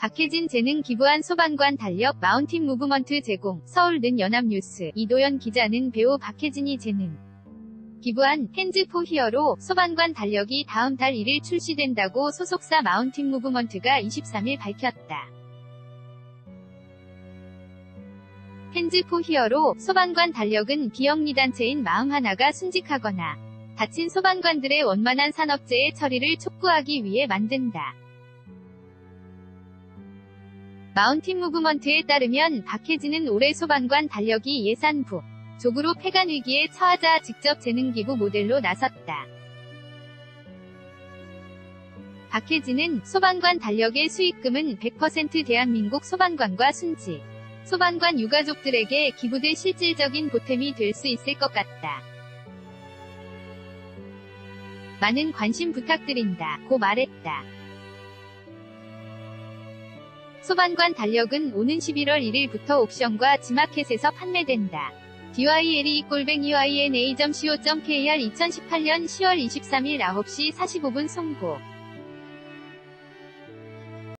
박혜진 재능 기부한 소방관 달력 마운틴 무브먼트 제공 서울는 연합뉴스 이도현 기자는 배우 박혜진이 재능 기부한 핸즈 포 히어로 소방관 달력이 다음 달 1일 출시된다고 소속사 마운틴 무브먼트가 23일 밝혔다. 핸즈 포 히어로 소방관 달력은 비영리 단체인 마음 하나가 순직하거나 다친 소방관들의 원만한 산업재해 처리를 촉구하기 위해 만든다. 마운틴 무브먼트에 따르면 박혜진은 올해 소방관 달력이 예산부 족으로 폐간 위기에 처하자 직접 재능 기부 모델로 나섰다. 박혜진은 소방관 달력의 수익금은 100% 대한민국 소방관과 순직, 소방관 유가족들에게 기부될 실질적인 보탬이 될 수 있을 것 같다. 많은 관심 부탁드린다. 고 말했다. 소방관 달력은 오는 11월 1일부터 옥션과 지마켓에서 판매된다. DYLE 골뱅이 YNA.co.kr 2018년 10월 23일 9시 45분 송고